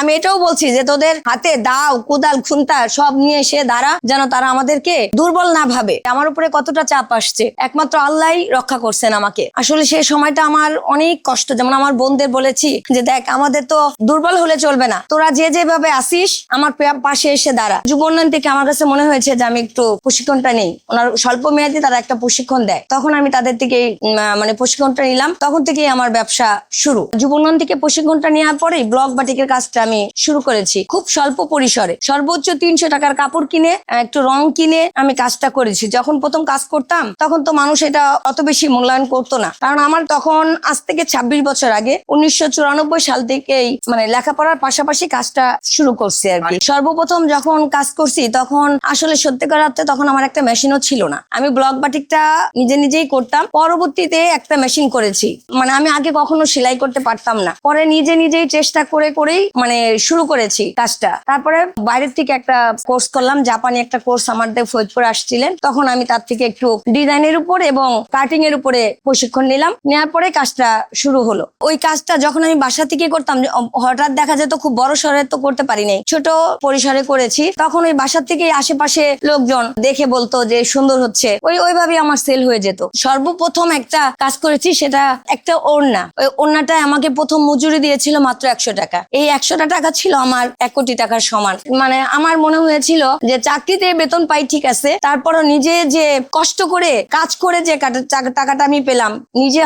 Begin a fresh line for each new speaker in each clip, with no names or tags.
আমি এটাও বলছি যে তোদের হাতে দাও, কোদাল, খুন্তা সব নিয়ে এসে দাঁড়া, যেন তারা আমাদেরকে দুর্বল না ভাবে। আমার উপরে কতটা চাপ আসছে? একমাত্র আল্লাহই রক্ষা করছেন আমাকে। আসলে সেই সময়টা আমার অনেক কষ্ট। যেমন আমার বোনদের বলেছি যে, দেখ, আমাদের তো দুর্বল হলে চলবে না। তোরা যে যেভাবে আসিস, আমার পাশে এসে দাঁড়া। যুব উন্নয়ন থেকে আমার কাছে মনে হয়েছে যে, আমি একটু প্রশিক্ষণটা নেই। ওনার স্বল্প মেয়াদি তারা একটা প্রশিক্ষণ দেয়। তখন আমি তাদের থেকে মানে প্রশিক্ষণটা নিলাম। তখন থেকেই আমার ব্যবসা শুরু। যুব উন্নয়ন থেকে প্রশিক্ষণটা নেওয়ার পরেই ব্লক বাটিকের কাজটা আমি শুরু করেছি। খুব স্বল্প পরিসরে। সর্বোচ্চ তিনশো টাকার কাপড় কিনে, একটু রং কিনে আমি কাজটা করেছি। যখন প্রথম কাজ করতাম, তখন তো মানুষ এটা অত বেশি মূল্যায়ন করতো না। কারণ আমার তখন আজ থেকে ছাব্বিশ বছর আগে উনিশশো চুরানব্বই সাল থেকেই মানে লেখাপড়ার পাশাপাশি কাজটা শুরু করছি আর কি। সর্বপ্রথম যখন কাজ করছি, তখন আসলে সত্যিকার অর্থে তখন আমার একটা মেশিনও ছিল না। আমি ব্লক বাটিকটা নিজে নিজেই করতাম। পরবর্তীতে একটা মেশিন করেছি। মানে আমি আগে কখনো সেলাই করতে পারতাম না। পরে নিজে নিজেই চেষ্টা করে করেই মানে শুরু করেছি কাজটা। তারপরে বাইরের থেকে একটা কোর্স করলাম, জাপানি একটা কোর্স আমাদের ফরিদপুরে আসছিলেন। তখন আমি তার থেকে একটু ডিজাইনের উপর এবং কাটিং এর উপরে প্রশিক্ষণ নিলাম। নেওয়ার পরে কাজটা শুরু হলো। ওই কাজটা যখন আমি বাসা থেকে করতাম হঠাৎ দেখা যেত খুব বড় সরে তো করতে পারি নাই। ছোট পরিসরে করেছি। তখন ওই বাসা থেকে আশেপাশে লোকজন দেখে বলতো যে সুন্দর হচ্ছে। ওই ওইভাবে আমার সেল হয়ে যেত। সর্বপ্রথম একটা কাজ করেছি, সেটা একটা ওড়না। ওই ওড়নাটায় আমাকে প্রথম মজুরি দিয়েছিল মাত্র একশো টাকা। এই একশোটা টাকা ছিল আমার? এক কোটি টাকার সমান। মানে আমার মনে হয়েছিল যে চাকরিতে বেতন পাই ঠিক আছে, তারপরও নিজে যে কষ্ট করে কাজ করে যে টাকাটা আমি পেলাম, নিজে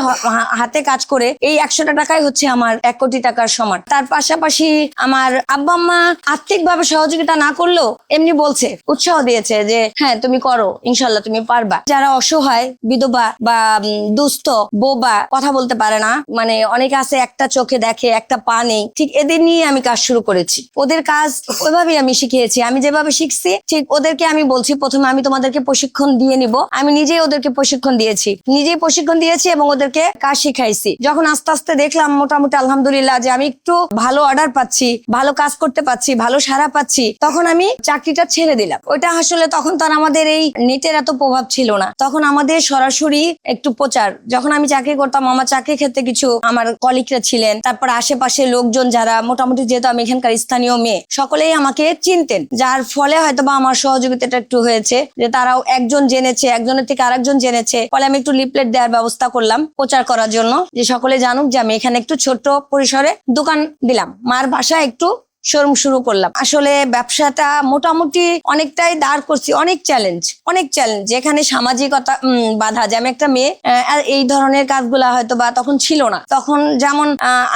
হাতে কাজ করে এই একশোটা টাকাই হচ্ছে আমার এক কোটি টাকার সমান। তার পাশাপাশি আমার আব্বা আম্মা আর্থিকভাবে সহযোগিতা না করলেও এমনি বলছে, উৎসাহ দিয়েছে যে হ্যাঁ তুমি করো, ইনশাল্লাহ তুমি পারবা। যারা অসহায়, বিধবা বা দুস্থ, বোবা কথা বলতে পারে না মানে অনেকে আছে একটা চোখে দেখে, একটা পা নেই, ঠিক এদের নিয়ে আমি কাজ শুরু করেছি। ওদের কাজ ওইভাবেই আমি শিখিয়েছি। আমি যেভাবে শিখছি, ঠিক ওদেরকে আমি বলছি, প্রথমে আমি তোমাদেরকে প্রশিক্ষণ দিয়ে নিব। আমি নিজেই ওদেরকে প্রশিক্ষণ দিয়েছি। নিজেই প্রশিক্ষণ দিয়েছি এবং ওদেরকে কাজ শিখাইছি। যখন আস্তে আস্তে দেখলাম মোটামুটি আলহামদুলিল্লাহ যে আমি একটু ভালো অর্ডার পাচ্ছি, ভালো কাজ করতে পাচ্ছি, ভালো সারা পাচ্ছি, তখন আমি চাকরিটা ছেড়ে দিলাম। ওইটা আসলে তখন তার আমাদের এই নেটের এত প্রভাব ছিল না। তখন আমাদের সরাসরি একটু প্রচার। যখন আমি চাকরি করতাম, আমার চাকরি ক্ষেত্রে কিছু আমার কলিগরা ছিলেন, তারপর আশেপাশে লোকজন যারা মোটামুটি যেহেতু আমি এখানকার স্থানীয় মেয়ে, সকলেই আমাকে চিনতেন, যার ফলে হয়তো বা আমার সহযোগিতাটা একটু হয়েছে, যে তারাও একজন জেনেছে, একজনের থেকে আরেকজন জেনেছে। ফলে আমি একটু লিপলেট দেওয়ার ব্যবস্থা করলাম প্রচার করার জন্য, যে সকলে জানুক যে আমি এখানে একটু ছোট পরিসরে দোকান দিলাম। মার বাসায় একটু শোরুম শুরু করলাম। আসলে ব্যবসাটা মোটামুটি অনেকটাই দাঁড় করছি। অনেক চ্যালেঞ্জ অনেক চ্যালেঞ্জ যেখানে সামাজিকতা বাধা। যে আমি একটা মেয়ে এই ধরনের কাজগুলা হয়তো বা তখন ছিল না। তখন যেমন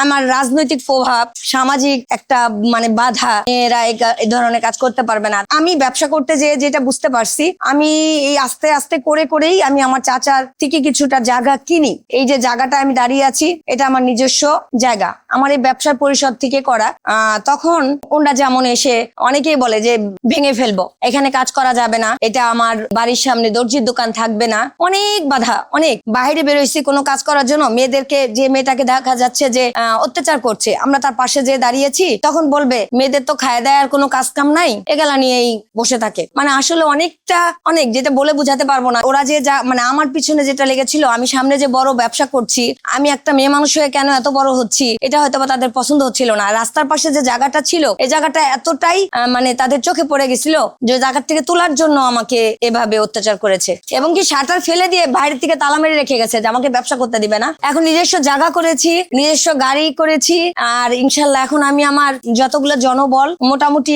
আমার রাজনৈতিক প্রভাব সামাজিক একটা মানে বাধা মেয়েরা এই ধরনের কাজ করতে পারবে না। আমি ব্যবসা করতে যেয়ে যেটা বুঝতে পারছি আমি এই আস্তে আস্তে করে করেই আমি আমার চাচার থেকে কিছুটা জায়গা কিনি। এই যে জায়গাটা আমি দাঁড়িয়ে আছি এটা আমার নিজস্ব জায়গা। আমার এই ব্যবসার পরিষদ থেকে করা আহ, তখন ওনারা যেমন এসে অনেকেই বলে যে ভেঙে ফেলব, এখানে কাজ করা যাবে না, এটা আমার বাড়ির সামনে দর্জির দোকান থাকবে না। অনেক বাধা, অনেক। বাইরে বেরোইছি কোনো কাজ করার জন্য, মেয়েদেরকে, যে মেয়েটাকে দেখা যাচ্ছে যে অত্যাচার করছে, আমরা তার পাশে যে দাঁড়িয়েছি, তখন বলবে, মেয়েদের তো খায় দেয় আর কোনো কাজ কাম নাই, এগুলা নিয়েই বসে থাকে। মানে আসলে অনেকটা, অনেক, যেটা বলে বুঝাতে পারব না। ওরা যে যা মানে আমার পিছনে যেটা লেগেছিল, আমি সামনে যে বড় ব্যবসা করছি, আমি একটা মেয়ে মানুষ হয়ে কেন এত বড় হচ্ছি, এটা হয়তো বা তাদের পছন্দ হচ্ছিল না। রাস্তার পাশে যে জায়গাটা ছিল এই জায়গাটা এতটাই মানে তাদের চোখে পড়ে গেছিল যে জায়গা থেকে তোলার জন্য আমাকে এভাবে অত্যাচার করেছে। এবং কি শাটার ফেলে দিয়ে বাইরের থেকে তালা মেরে রেখে গেছে যে আমাকে ব্যবসা করতে দিবে না। এখন নিজস্ব জায়গা করেছি, নিজস্ব গাড়ি করেছি, আর ইনশাল্লাহ এখন আমি আমার যতগুলো জনবল, মোটামুটি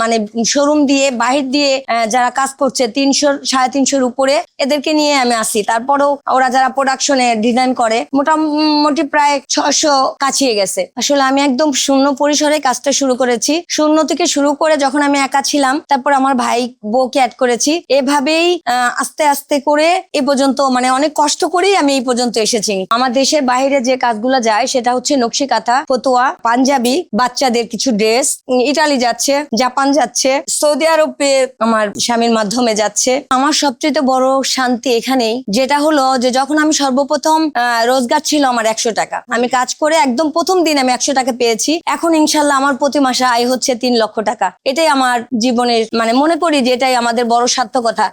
মানে শোরুম দিয়ে, বাহির দিয়ে যারা কাজ করছে তিনশো, সাড়ে তিনশোর উপরে, এদেরকে নিয়ে আমি আসি। তারপরেও ওরা যারা প্রোডাকশনে ডিজাইন করে, মোটামুটি প্রায় ছশো কাছিয়ে গেছে। আসলে আমি একদম শূন্য পরিসরে কাজটা শুরু করেছি। শূন্য থেকে শুরু করে যখন আমি একা ছিলাম, তারপর আমার ভাই বউকে অ্যাড করেছি। এভাবেই আস্তে আস্তে করে এ পর্যন্ত মানে অনেক কষ্ট করেই আমি এই পর্যন্ত এসেছি। আমার দেশের বাইরে যে কাজগুলো যায়, সেটা হচ্ছে নকশি কাঁথা ফতুয়া, পাঞ্জাবি, বাচ্চাদের কিছু ড্রেস ইটালি যাচ্ছে, জাপান যাচ্ছে, সৌদি আরবে আমার স্বামীর মাধ্যমে যাচ্ছে। আমার সবচেয়ে বড় শান্তি এখানেই, যেটা হলো যে যখন আমি সর্বপ্রথম রোজগার ছিল আমার একশো টাকা। আমি কাজ করে একদম প্রথম দিন আমি একশো টাকা পেয়েছি। এখন ইনশাল্লাহ আমার প্রতি মাসে আয় হচ্ছে তিন লক্ষ টাকা। এটাই আমার জীবনের মানে মনে করি যে এটাই আমাদের বড় সার্থকতা।